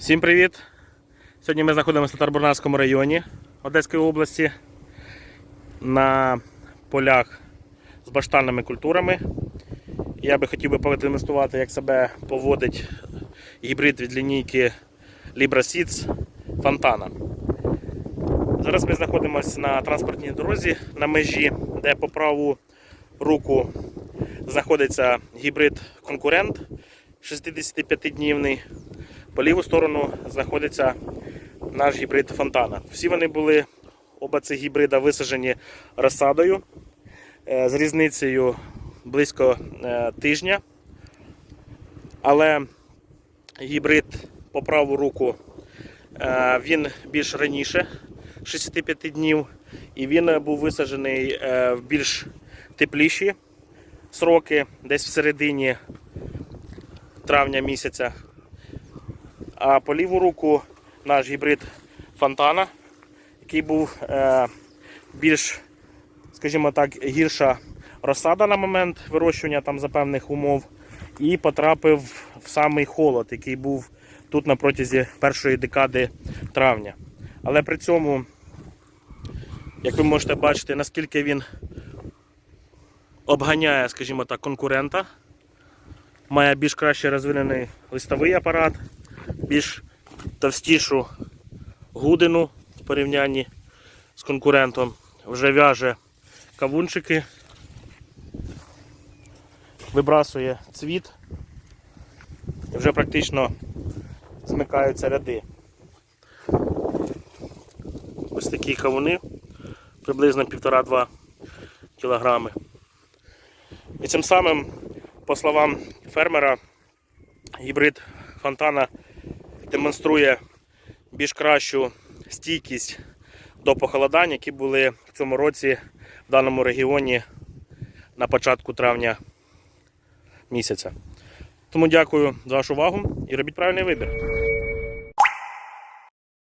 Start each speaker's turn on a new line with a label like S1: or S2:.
S1: Всім привіт! Сьогодні ми знаходимося в Татарбурнарському районі Одеської області на полях з баштанними культурами. Я би хотів би продемонструвати, як себе поводить гібрид від лінійки Libra Seeds Фонтана. Зараз ми знаходимося на транспортній дорозі на межі, де по праву руку знаходиться гібрид конкурент 65-днівний. По ліву сторону знаходиться наш гібрид фонтана. Всі вони були, оба цих гібрида висаджені розсадою е, з різницею близько е, тижня. Але гібрид по праву руку е, він більш раніше 65 днів, і він був висаджений в більш тепліші сроки, десь в середині травня місяця. А по ліву руку наш гібрид Фонтана, який був е, більш, скажімо так, гірша розсада на момент вирощування там за певних умов, і потрапив в самий холод, який був тут на протязі першої декади травня. Але при цьому, як ви можете бачити, наскільки він обганяє, скажімо так, конкурента, має більш краще розвинений листовий апарат більш товстішу гудину в порівнянні з конкурентом. Вже в'яже кавунчики, вибрасує цвіт і вже практично змикаються ряди. Ось такі кавуни, приблизно 1,5-2 кілограми. І цим самим, по словам фермера, гібрид фонтана демонструє більш кращу стійкість до похолодань, які були в цьому році в даному регіоні на початку травня місяця. Тому дякую за вашу увагу і робіть правильний вибір.